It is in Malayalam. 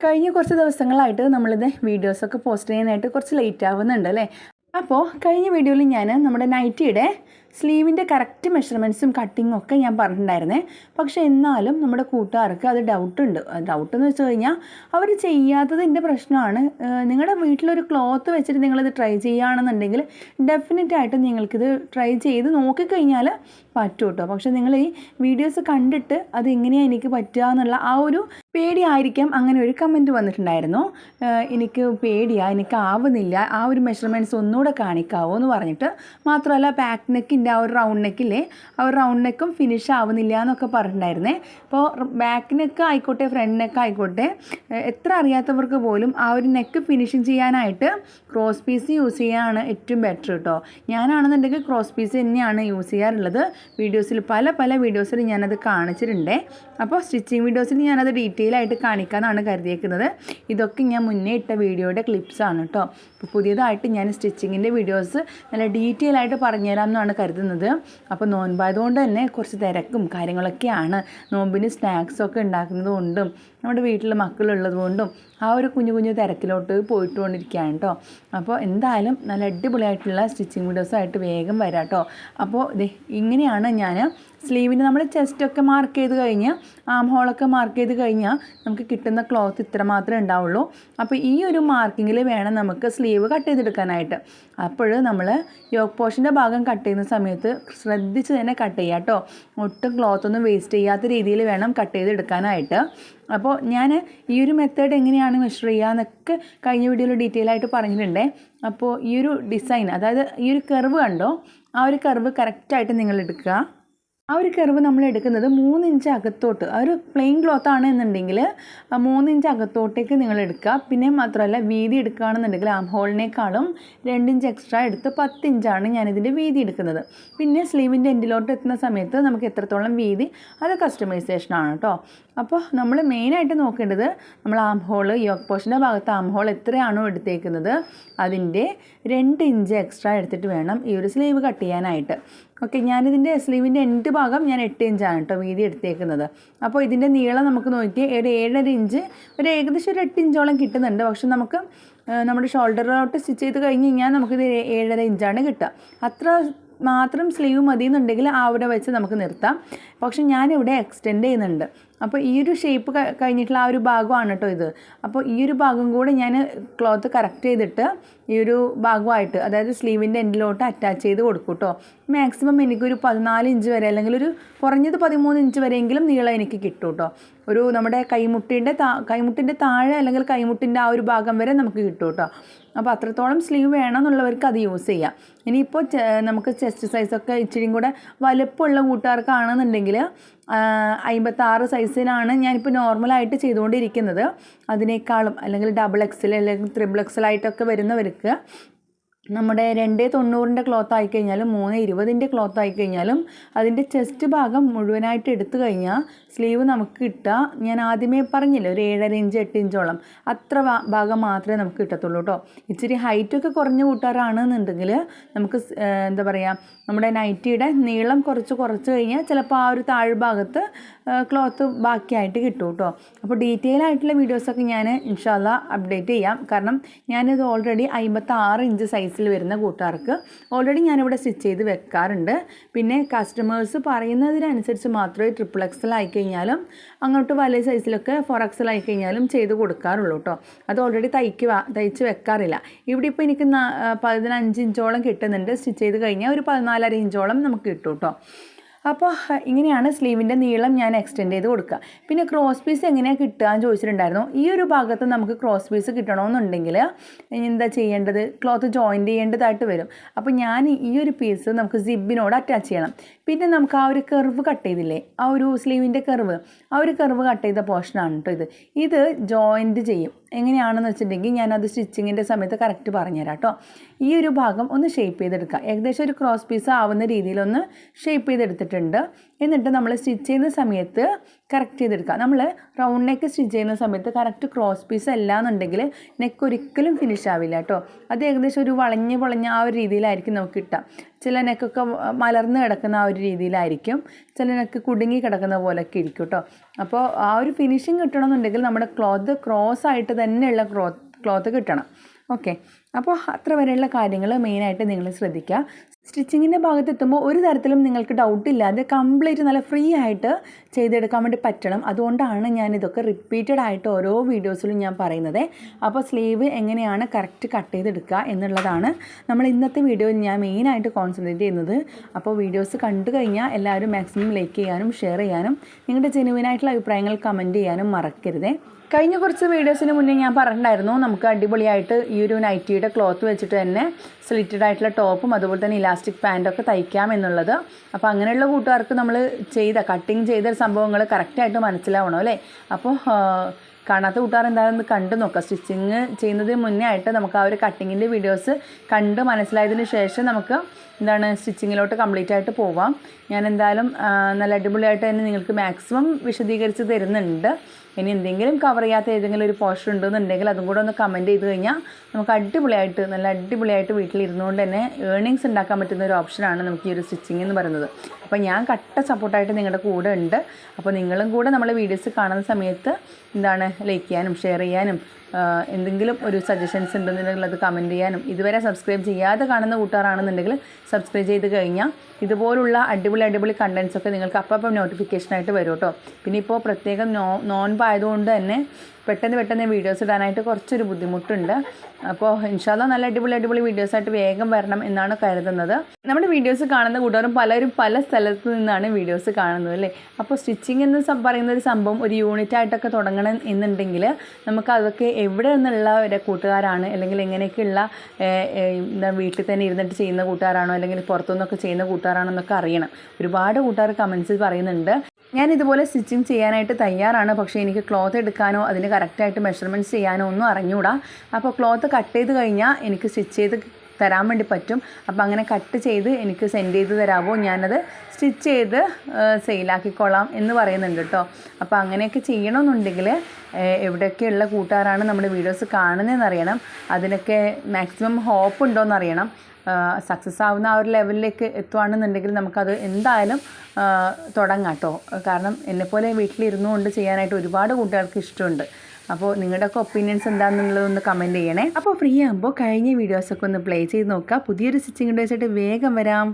കഴിഞ്ഞ കുറച്ച് ദിവസങ്ങളായിട്ട് നമ്മളിത് വീഡിയോസൊക്കെ പോസ്റ്റ് ചെയ്യാനായിട്ട് കുറച്ച് ലേറ്റ് ആവുന്നുണ്ട് അല്ലേ? അപ്പോൾ കഴിഞ്ഞ വീഡിയോയിൽ ഞാൻ നമ്മുടെ നൈറ്റിയുടെ സ്ലീവിന്റെ കറക്റ്റ് മെഷർമെന്റ്സും കട്ടിങ്ങും ഒക്കെ ഞാൻ പറഞ്ഞിട്ടുണ്ടായിരുന്നേ. പക്ഷേ എന്നാലും നമ്മുടെ കൂട്ടുകാർക്ക് അത് ഡൗട്ട് ഉണ്ട്. ഡൗട്ട് എന്ന് വെച്ച് കഴിഞ്ഞാൽ അവർ ചെയ്യാത്തതിന്റെ പ്രശ്നമാണ്. നിങ്ങളുടെ വീട്ടിലൊരു ക്ലോത്ത് വെച്ചിട്ട് നിങ്ങളിത് ട്രൈ ചെയ്യുകയാണെന്നുണ്ടെങ്കിൽ ഡെഫിനറ്റ് ആയിട്ടും നിങ്ങൾക്കിത് ട്രൈ ചെയ്ത് നോക്കിക്കഴിഞ്ഞാൽ പറ്റും കേട്ടോ പക്ഷേ നിങ്ങൾ ഈ വീഡിയോസ് കണ്ടിട്ട് അത് എങ്ങനെയാണ് എനിക്ക് പറ്റുക എന്നുള്ള ആ ഒരു പേടിയായിരിക്കാം. അങ്ങനെ ഒരു കമന്റ് വന്നിട്ടുണ്ടായിരുന്നു. എനിക്ക് പേടിയാണ് എനിക്ക് ആവുന്നില്ല. ആ ഒരു മെഷർമെന്റ്സ് ഒന്നുകൂടെ കാണിക്കാവോ എന്ന് പറഞ്ഞിട്ട് മാത്രമല്ല ബാക്ക് നെക്കിന്റെ ആ ഒരു റൗണ്ട് നെക്കില്ലേ ആ ഒരു റൗണ്ട് നെക്കും ഫിനിഷ് ആവുന്നില്ല എന്നൊക്കെ പറഞ്ഞിട്ടുണ്ടായിരുന്നേ. അപ്പോൾ ബാക്ക് നെക്ക് ആയിക്കോട്ടെ ഫ്രണ്ട് നെക്ക് ആയിക്കോട്ടെ എത്ര അറിയാത്തവർക്ക് പോലും ആ ഒരു നെക്ക് ഫിനിഷിങ് ചെയ്യാനായിട്ട് ക്രോസ് പീസ് യൂസ് ചെയ്യാനാണ് ഏറ്റവും ബെറ്റർ കേട്ടോ ഞാനാണെന്നുണ്ടെങ്കിൽ ക്രോസ് പീസ് തന്നെയാണ് യൂസ് ചെയ്യാറുള്ളത്. വീഡിയോസിൽ പല പല വീഡിയോസിൽ ഞാനത് കാണിച്ചിട്ടുണ്ട്. അപ്പോൾ സ്റ്റിച്ചിങ് വീഡിയോസിൽ ഞാനത് ഡീറ്റെയിൽ ആയിട്ട് കാണിക്കാമെന്നാണ് കരുതിയേക്കുന്നത്. ഇതൊക്കെ ഞാൻ മുന്നേ ഇട്ട വീഡിയോയുടെ ക്ലിപ്സാണ് കേട്ടോ അപ്പോൾ പുതിയതായിട്ട് ഞാൻ സ്റ്റിച്ചിങ്ങിന്റെ വീഡിയോസ് നല്ല ഡീറ്റെയിൽ ആയിട്ട് പറഞ്ഞുതരാം എന്നാണ് കരുതുന്നത്. അപ്പോൾ നോൻപായതുകൊണ്ട് തന്നെ കുറച്ച് തിരക്കും കാര്യങ്ങളൊക്കെയാണ്. നോമ്പിന് സ്നാക്സൊക്കെ ഉണ്ടാക്കുന്നത് കൊണ്ടും നമ്മുടെ വീട്ടിൽ മക്കളുള്ളത് കൊണ്ടും ആ ഒരു കുഞ്ഞു കുഞ്ഞു തിരക്കിലോട്ട് പോയിട്ട് കൊണ്ടിരിക്കുകയാണ് കേട്ടോ അപ്പോൾ എന്തായാലും നല്ല അടിപൊളിയായിട്ടുള്ള സ്റ്റിച്ചിങ് വീഡിയോസായിട്ട് വേഗം വരാം കേട്ടോ അപ്പോൾ ഇങ്ങനെയാണ് ഞാൻ സ്ലീവിന് നമ്മൾ ചെസ്റ്റൊക്കെ മാർക്ക് ചെയ്ത് കഴിഞ്ഞ് ആം ഹോളൊക്കെ മാർക്ക് ചെയ്ത് കഴിഞ്ഞാൽ നമുക്ക് കിട്ടുന്ന ക്ലോത്ത് ഇത്ര മാത്രമേ ഉണ്ടാവുള്ളൂ. അപ്പോൾ ഈ ഒരു മാർക്കിങ്ങിൽ വേണം നമുക്ക് സ്ലീവ് കട്ട് ചെയ്തെടുക്കാനായിട്ട്. അപ്പോൾ നമ്മൾ യോക്ക് പോർഷന്റെ ഭാഗം കട്ട് ചെയ്യുന്ന സമയത്ത് ശ്രദ്ധിച്ച് തന്നെ കട്ട് ചെയ്യുക കേട്ടോ ഒട്ടും ക്ലോത്ത് ഒന്നും വേസ്റ്റ് ചെയ്യാത്ത രീതിയിൽ വേണം കട്ട് ചെയ്തെടുക്കാനായിട്ട്. അപ്പോൾ ഞാൻ ഈ ഒരു മെത്തേഡ് എങ്ങനെയാണ് മെഷർ ചെയ്യുക എന്നൊക്കെ കഴിഞ്ഞ വീഡിയോയിൽ ഡീറ്റെയിൽ ആയിട്ട് പറഞ്ഞിട്ടുണ്ടേ. അപ്പോൾ ഈ ഒരു ഡിസൈൻ അതായത് ഈ ഒരു കർവ് കണ്ടോ? ആ ഒരു കർവ് കറക്റ്റായിട്ട് നിങ്ങൾ എടുക്കുക. ആ ഒരു കർവ് നമ്മൾ എടുക്കുന്നത് മൂന്ന് ഇഞ്ച് അകത്തോട്ട് ഒരു പ്ലെയിൻ ക്ലോത്ത് ആണ് എന്നുണ്ടെങ്കിൽ മൂന്നിഞ്ച് അകത്തോട്ടേക്ക് നിങ്ങൾ എടുക്കുക. പിന്നെ മാത്രമല്ല വീതി എടുക്കുകയാണെന്നുണ്ടെങ്കിൽ ആം ഹോളിനേക്കാളും രണ്ട് ഇഞ്ച് എക്സ്ട്രാ എടുത്ത് പത്ത് ഇഞ്ചാണ് ഞാനിതിന്റെ വീതി എടുക്കുന്നത്. പിന്നെ സ്ലീവിന്റെ എൻഡിലോട്ട് എത്തുന്ന സമയത്ത് നമുക്ക് എത്രത്തോളം വീതി അത് കസ്റ്റമൈസേഷനാണ് കേട്ടോ അപ്പോൾ നമ്മൾ മെയിനായിട്ട് നോക്കേണ്ടത് നമ്മൾ ആം ഹോൾ യോക്ക് പോഷന്റെ ഭാഗത്ത് ആം ഹോൾ എത്രയാണോ എടുത്തേക്കുന്നത് അതിന്റെ രണ്ട് ഇഞ്ച് എക്സ്ട്രാ എടുത്തിട്ട് വേണം ഈ ഒരു സ്ലീവ് കട്ട് ചെയ്യാനായിട്ട്. ഓക്കെ ഞാനിതിന്റെ സ്ലീവിന്റെ എൻഡ് ഭാഗം ഞാൻ എട്ട് ഇഞ്ചാണ് കേട്ടോ വീതി എടുത്തേക്കുന്നത്. അപ്പോൾ ഇതിന്റെ നീളം നമുക്ക് നോക്കി ഒരു ഏഴര ഇഞ്ച് ഒരു ഏകദേശം ഒരു എട്ട് ഇഞ്ചോളം കിട്ടുന്നുണ്ട്. പക്ഷെ നമുക്ക് നമ്മുടെ ഷോൾഡറിലോട്ട് സ്റ്റിച്ച് ചെയ്ത് കഴിഞ്ഞ് കഴിഞ്ഞാൽ നമുക്കിത് ഏഴര ഇഞ്ചാണ് കിട്ടുക. അത്ര മാത്രം സ്ലീവ് മതി എന്നുണ്ടെങ്കിൽ അവിടെ വെച്ച് നമുക്ക് നിർത്താം. പക്ഷെ ഞാനിവിടെ എക്സ്റ്റെൻഡ് ചെയ്യുന്നുണ്ട്. അപ്പോൾ ഈ ഒരു ഷേപ്പ് കഴിഞ്ഞിട്ടുള്ള ആ ഒരു ഭാഗമാണ് കേട്ടോ ഇത്. അപ്പോൾ ഈ ഒരു ഭാഗം കൂടെ ഞാൻ ക്ലോത്ത് കറക്റ്റ് ചെയ്തിട്ട് ഈ ഒരു ഭാഗമായിട്ട് അതായത് സ്ലീവിന്റെ എൻഡിലോട്ട് അറ്റാച്ച് ചെയ്ത് കൊടുക്കും കേട്ടോ മാക്സിമം എനിക്കൊരു പതിനാല് ഇഞ്ച് വരെ അല്ലെങ്കിൽ ഒരു കുറഞ്ഞത് പതിമൂന്ന് ഇഞ്ച് വരെയെങ്കിലും നീളം എനിക്ക് കിട്ടും കേട്ടോ ഒരു നമ്മുടെ കൈമുട്ടിന്റെ താ കൈമുട്ടിന്റെ താഴെ അല്ലെങ്കിൽ കൈമുട്ടിന്റെ ആ ഒരു ഭാഗം വരെ നമുക്ക് കിട്ടും കേട്ടോ അപ്പോൾ അത്രത്തോളം സ്ലീവ് വേണമെന്നുള്ളവർക്ക് അത് യൂസ് ചെയ്യാം. ഇനിയിപ്പോൾ നമുക്ക് ചെസ്റ്റ് സൈസൊക്കെ ഇച്ചിരിയും കൂടെ വലുപ്പമുള്ള കൂട്ടുകാർക്കാണെന്നുണ്ടെങ്കിൽ അമ്പത്താറ് സൈസിലാണ് ഞാനിപ്പോൾ നോർമലായിട്ട് ചെയ്തുകൊണ്ടിരിക്കുന്നത്. അതിനേക്കാളും അല്ലെങ്കിൽ ഡബിൾ എക്സൽ അല്ലെങ്കിൽ ത്രിബിൾ എക്സൽ ആയിട്ടൊക്കെ വരുന്നവർക്ക് നമ്മുടെ രണ്ട് തൊണ്ണൂറിന്റെ ക്ലോത്ത് ആയിക്കഴിഞ്ഞാലും മൂന്ന് ഇരുപതിന്റെ ക്ലോത്ത് ആയിക്കഴിഞ്ഞാലും അതിന്റെ ചെസ്റ്റ് ഭാഗം മുഴുവനായിട്ട് എടുത്തു കഴിഞ്ഞാൽ സ്ലീവ് നമുക്ക് കിട്ടുക. ഞാൻ ആദ്യമേ പറഞ്ഞില്ലേ ഒരു ഏഴര ഇഞ്ച് എട്ട് ഇഞ്ചോളം അത്ര ഭാഗം മാത്രമേ നമുക്ക് കിട്ടത്തുള്ളൂ കേട്ടോ ഇച്ചിരി ഹൈറ്റൊക്കെ കുറഞ്ഞ കൂട്ടാറാണെന്നുണ്ടെങ്കിൽ നമുക്ക് എന്താ പറയുക നമ്മുടെ നൈറ്റിയുടെ നീളം കുറച്ച് കുറച്ച് കഴിഞ്ഞാൽ ചിലപ്പോൾ ആ ഒരു താഴ്ഭാഗത്ത് ക്ലോത്ത് ബാക്കിയായിട്ട് കിട്ടും കേട്ടോ അപ്പോൾ ഡീറ്റെയിൽ ആയിട്ടുള്ള വീഡിയോസൊക്കെ ഞാൻ ഇൻഷാല്ല അപ്ഡേറ്റ് ചെയ്യാം. കാരണം ഞാനിത് ഓൾറെഡി അമ്പത്താറ് ഇഞ്ച് സൈസിൽ വരുന്ന കൂട്ടുകാർക്ക് ഓൾറെഡി ഞാനിവിടെ സ്റ്റിച്ച് ചെയ്ത് വെക്കാറുണ്ട്. പിന്നെ കസ്റ്റമേഴ്സ് പറയുന്നതിനനുസരിച്ച് മാത്രമേ ട്രിപ്പിൾ എക്സൽ ആയി കഴിഞ്ഞാലും അങ്ങോട്ട് വലിയ സൈസിലൊക്കെ ഫോർ എക്സൽ ആയി കഴിഞ്ഞാലും ചെയ്ത് കൊടുക്കാറുള്ളൂ കേട്ടോ അത് ഓൾറെഡി തയ്ക്കുക തയ്ച്ച് വെക്കാറില്ല. ഇവിടെ ഇപ്പോൾ എനിക്ക് പതിനഞ്ച് ഇഞ്ചോളം കിട്ടുന്നുണ്ട്. സ്റ്റിച്ച് ചെയ്ത് കഴിഞ്ഞാൽ ഒരു പതിനാലര ഇഞ്ചോളം നമുക്ക് കിട്ടും കേട്ടോ അപ്പോൾ ഇങ്ങനെയാണ് സ്ലീവിന്റെ നീളം ഞാൻ എക്സ്റ്റെൻഡ് ചെയ്ത് കൊടുക്കുക. പിന്നെ ക്രോസ് പീസ് എങ്ങനെയാണ് കിട്ടുക എന്ന് ചോദിച്ചിട്ടുണ്ടായിരുന്നു. ഈ ഒരു ഭാഗത്ത് നമുക്ക് ക്രോസ് പീസ് കിട്ടണമെന്നുണ്ടെങ്കിൽ എന്താ ചെയ്യേണ്ടത്? ക്ലോത്ത് ജോയിന്റ് ചെയ്യേണ്ടതായിട്ട് വരും. അപ്പോൾ ഞാൻ ഈ ഒരു പീസ് നമുക്ക് സിബിനോട് അറ്റാച്ച് ചെയ്യണം. പിന്നെ നമുക്ക് ആ ഒരു കർവ് കട്ട് ചെയ്തില്ലേ? ആ ഒരു സ്ലീവിന്റെ കർവ് ആ ഒരു കർവ് കട്ട് ചെയ്ത പോർഷനാണ് കേട്ടോ ഇത്. ഇത് ജോയിന്റ് ചെയ്യും. എങ്ങനെയാണെന്ന് വെച്ചിട്ടുണ്ടെങ്കിൽ ഞാനത് സ്റ്റിച്ചിങ്ങിന്റെ സമയത്ത് കറക്റ്റ് പറഞ്ഞുതരാം കേട്ടോ ഈ ഒരു ഭാഗം ഒന്ന് ഷേപ്പ് ചെയ്തെടുക്കുക. ഏകദേശം ഒരു ക്രോസ് പീസ് ആവുന്ന രീതിയിലൊന്ന് ഷേപ്പ് ചെയ്തെടുത്തിട്ടുണ്ട്. എടുത്തിട്ടുണ്ട് എന്നിട്ട് നമ്മൾ സ്റ്റിച്ച് ചെയ്യുന്ന സമയത്ത് കറക്റ്റ് ചെയ്തെടുക്കുക. നമ്മൾ റൗണ്ട് നെക്ക് സ്റ്റിച്ച് ചെയ്യുന്ന സമയത്ത് കറക്റ്റ് ക്രോസ് പീസ് അല്ല എന്നുണ്ടെങ്കിൽ നെക്ക് ഒരിക്കലും ഫിനിഷ് ആവില്ല കേട്ടോ. അത് ഏകദേശം ഒരു വളഞ്ഞ് പൊളഞ്ഞ ആ ഒരു രീതിയിലായിരിക്കും നമുക്ക് കിട്ടുക. ചില നെക്കൊക്കെ മലർന്ന് കിടക്കുന്ന ആ ഒരു രീതിയിലായിരിക്കും. ചില നെക്ക് കുടുങ്ങി കിടക്കുന്ന പോലെയൊക്കെ ഇരിക്കും കേട്ടോ. അപ്പോൾ ആ ഒരു ഫിനിഷിങ് കിട്ടണമെന്നുണ്ടെങ്കിൽ നമ്മുടെ ക്ലോത്ത് ക്രോസ് ആയിട്ട് തന്നെയുള്ള ക്ലോത്ത് ക്ലോത്ത് കിട്ടണം. ഓക്കെ അപ്പോൾ അത്ര വരെയുള്ള കാര്യങ്ങൾ മെയിനായിട്ട് നിങ്ങൾ ശ്രദ്ധിക്കുക. സ്റ്റിച്ചിങ്ങിന്റെ ഭാഗത്തെത്തുമ്പോൾ ഒരു തരത്തിലും നിങ്ങൾക്ക് ഡൗട്ട് ഇല്ലാതെ കംപ്ലീറ്റ് നല്ല ഫ്രീ ആയിട്ട് ചെയ്തെടുക്കാൻ വേണ്ടി പറ്റണം. അതുകൊണ്ടാണ് ഞാൻ ഇതൊക്കെ റിപ്പീറ്റഡ് ആയിട്ട് ഓരോ വീഡിയോസിലും ഞാൻ പറയുന്നത്. അപ്പോൾ സ്ലീവ് എങ്ങനെയാണ് കറക്റ്റ് കട്ട് ചെയ്തെടുക്കുക എന്നുള്ളതാണ് നമ്മൾ ഇന്നത്തെ വീഡിയോ ഞാൻ മെയിനായിട്ട് കോൺസെൻട്രേറ്റ് ചെയ്യുന്നത്. അപ്പോൾ വീഡിയോസ് കണ്ടു കഴിഞ്ഞാൽ എല്ലാവരും മാക്സിമം ലൈക്ക് ചെയ്യാനും ഷെയർ ചെയ്യാനും നിങ്ങളുടെ ജെനുവിനായിട്ടുള്ള അഭിപ്രായങ്ങൾ കമന്റ് ചെയ്യാനും മറക്കരുത്. കഴിഞ്ഞ കുറച്ച് വീഡിയോസിന് മുന്നേ ഞാൻ പറഞ്ഞിട്ടുണ്ടായിരുന്നു നമുക്ക് അടിപൊളിയായിട്ട് ഈ ഒരു നൈറ്റിയുടെ ക്ലോത്ത് വെച്ചിട്ട് തന്നെ സ്ലിറ്റഡ് ആയിട്ടുള്ള ടോപ്പും അതുപോലെ തന്നെ ഇലാസ്റ്റിക് പാന്റൊക്കെ തയ്ക്കാം എന്നുള്ളത്. അപ്പോൾ അങ്ങനെയുള്ള കൂട്ടുകാർക്ക് നമ്മൾ ചെയ്ത കട്ടിങ് ചെയ്ത സംഭവങ്ങൾ കറക്റ്റായിട്ട് മനസ്സിലാവണം അല്ലേ? അപ്പോൾ കാണാത്ത കൂട്ടുകാർ എന്തായാലും ഒന്ന് കണ്ടു നോക്കുക സ്റ്റിച്ചിങ് ചെയ്യുന്നതിന് മുന്നേ ആയിട്ട് നമുക്ക് ആ ഒരു കട്ടിങ്ങിന്റെ വീഡിയോസ് കണ്ട് മനസ്സിലായതിന് ശേഷം നമുക്ക് എന്താണ് സ്റ്റിച്ചിങ്ങിലോട്ട് കംപ്ലീറ്റ് ആയിട്ട് പോവാം. ഞാൻ എന്തായാലും നല്ല അടിപൊളിയായിട്ട് തന്നെ നിങ്ങൾക്ക് മാക്സിമം വിശദീകരിച്ച് തരുന്നുണ്ട്. ഇനി എന്തെങ്കിലും കവർ ചെയ്യാത്ത ഏതെങ്കിലും ഒരു പോർഷൻ ഉണ്ടെന്നുണ്ടെങ്കിൽ അതും കൂടെ ഒന്ന് കമന്റ് ചെയ്ത് കഴിഞ്ഞാൽ നമുക്ക് അടിപൊളിയായിട്ട് നല്ല അടിപൊളിയായിട്ട് വീട്ടിലിരുന്നുകൊണ്ട് തന്നെ ഏർണിങ്സ് ഉണ്ടാക്കാൻ പറ്റുന്ന ഒരു ഓപ്ഷനാണ് നമുക്ക് ഈ ഒരു സ്റ്റിച്ചിങ് എന്ന് പറയുന്നത്. അപ്പോൾ ഞാൻ കട്ട സപ്പോർട്ടായിട്ട് നിങ്ങളുടെ കൂടെ ഉണ്ട്. അപ്പോൾ നിങ്ങളും കൂടെ നമ്മളെ വീഡിയോസ് കാണുന്ന സമയത്ത് എന്താണ് ലൈക്ക് ചെയ്യാനും ഷെയർ ചെയ്യാനും എന്തെങ്കിലും ഒരു സജഷൻസ് ഉണ്ടെന്നുണ്ടെങ്കിൽ അത് കമന്റ് ചെയ്യാനും. ഇതുവരെ സബ്സ്ക്രൈബ് ചെയ്യാതെ കാണുന്ന കൂട്ടുകാരാണെന്നുണ്ടെങ്കിൽ സബ്സ്ക്രൈബ് ചെയ്ത് കഴിഞ്ഞാൽ ഇതുപോലുള്ള അടിപൊളി അടിപൊളി കണ്ടൻസൊക്കെ നിങ്ങൾക്ക് അപ്പം നോട്ടിഫിക്കേഷനായിട്ട് വരും കേട്ടോ. പിന്നെ ഇപ്പോൾ പ്രത്യേകം നോ നോൻപായതുകൊണ്ട് തന്നെ പെട്ടെന്ന് പെട്ടെന്ന് വീഡിയോസ് ഇടാനായിട്ട് കുറച്ചൊരു ബുദ്ധിമുട്ടുണ്ട്. അപ്പോൾ ഇൻഷാല്ല നല്ല അടിപൊളി അടിപൊളി വീഡിയോസ് ആയിട്ട് വേഗം വരണം എന്നാണ് കരുതുന്നത്. നമ്മുടെ വീഡിയോസ് കാണുന്ന കൂട്ടുകാരും പലരും പല സ്ഥലത്തു നിന്നാണ് വീഡിയോസ് കാണുന്നത് അല്ലേ? അപ്പോൾ സ്റ്റിച്ചിങ് എന്ന് പറയുന്ന ഒരു സംഭവം ഒരു യൂണിറ്റ് ആയിട്ടൊക്കെ തുടങ്ങണം എന്നുണ്ടെങ്കിൽ നമുക്ക് അതൊക്കെ എവിടെ നിന്നുള്ള ഒരു കൂട്ടുകാരാണ്? അല്ലെങ്കിൽ എങ്ങനെയൊക്കെയുള്ള എന്താ വീട്ടിൽ തന്നെ ഇരുന്നിട്ട് ചെയ്യുന്ന കൂട്ടുകാരാണോ? അല്ലെങ്കിൽ പുറത്തുനിന്നൊക്കെ ചെയ്യുന്ന കൂട്ടുകാരാണോ എന്നൊക്കെ അറിയണം. ഒരുപാട് കൂട്ടുകാർ കമൻസിൽ പറയുന്നുണ്ട്. ഞാൻ ഇതുപോലെ സ്റ്റിച്ചിങ് ചെയ്യാനായിട്ട് തയ്യാറാണ്. പക്ഷേ എനിക്ക് ക്ലോത്ത് എടുക്കാനോ അതിന് കറക്റ്റായിട്ട് മെഷർമെന്റ്സ് ചെയ്യാനോ ഒന്നും അറിഞ്ഞുകൂടാ അപ്പോൾ ക്ലോത്ത് കട്ട് ചെയ്ത് കഴിഞ്ഞാൽ എനിക്ക് സ്റ്റിച്ച് ചെയ്ത് തരാൻ വേണ്ടി പറ്റും. അപ്പോൾ അങ്ങനെ കട്ട് ചെയ്ത് എനിക്ക് സെൻഡ് ചെയ്ത് തരാമോ ഞാനത് സ്റ്റിച്ച് ചെയ്ത് സെയിലാക്കിക്കൊള്ളാം എന്ന് പറയുന്നുണ്ട് കേട്ടോ അപ്പോൾ അങ്ങനെയൊക്കെ ചെയ്യണമെന്നുണ്ടെങ്കിൽ എവിടെയൊക്കെയുള്ള കൂട്ടുകാരാണ് നമ്മുടെ വീഡിയോസ് കാണുന്നതെന്ന് അറിയണം. അതിനൊക്കെ മാക്സിമം ഹോപ്പ് ഉണ്ടോയെന്ന് അറിയണം സക്സസ് ആവുന്ന ആ ഒരു ലെവലിലേക്ക് എത്തുകയാണെന്നുണ്ടെങ്കിൽ നമുക്കത് എന്തായാലും തുടങ്ങാം കേട്ടോ കാരണം എന്നെപ്പോലെ വീട്ടിലിരുന്നു കൊണ്ട് ചെയ്യാനായിട്ട് ഒരുപാട് കൂട്ടുകാർക്ക് ഇഷ്ടമുണ്ട്. അപ്പോൾ നിങ്ങളുടെയൊക്കെ ഒപ്പീനിയൻസ് എന്താണെന്നുള്ളതൊന്ന് കമന്റ് ചെയ്യണേ. അപ്പോൾ ഫ്രീ ആകുമ്പോൾ കഴിഞ്ഞ വീഡിയോസൊക്കെ ഒന്ന് പ്ലേ ചെയ്ത് നോക്കുക. പുതിയൊരു സ്റ്റിച്ചിങ് വീഡിയോസായിട്ട് വേഗം വരാം.